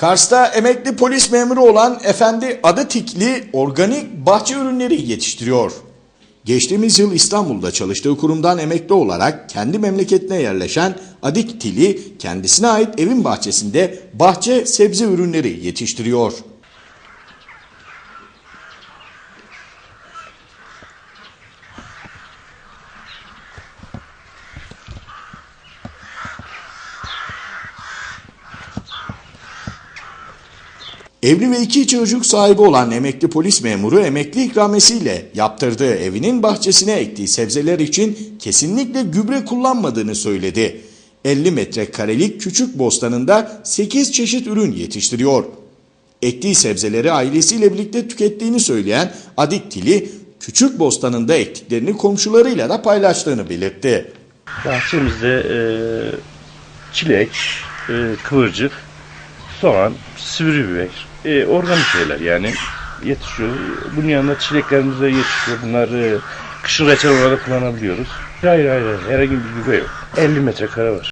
Kars'ta emekli polis memuru olan Efendi Adıtikli organik bahçe ürünleri yetiştiriyor. Geçtiğimiz yıl İstanbul'da çalıştığı kurumdan emekli olarak kendi memleketine yerleşen Adik Tili kendisine ait evin bahçesinde bahçe sebze ürünleri yetiştiriyor. Evli ve iki çocuk sahibi olan emekli polis memuru emekli ikramesiyle yaptırdığı evinin bahçesine ektiği sebzeler için kesinlikle gübre kullanmadığını söyledi. 50 metrekarelik küçük bostanında 8 çeşit ürün yetiştiriyor. Ektiği sebzeleri ailesiyle birlikte tükettiğini söyleyen Adik Tili, küçük bostanında ektiklerini komşularıyla da paylaştığını belirtti. Bahçemizde e, çilek, e, kıvırcık, soğan, sivri biber, e, organik şeyler yani yetişiyor. Bunun yanında çileklerimiz de yetişiyor. Bunları kışın reçel olarak kullanabiliyoruz. Hayır hayır hayır herhangi bir gübre yok. 50 metrekare var.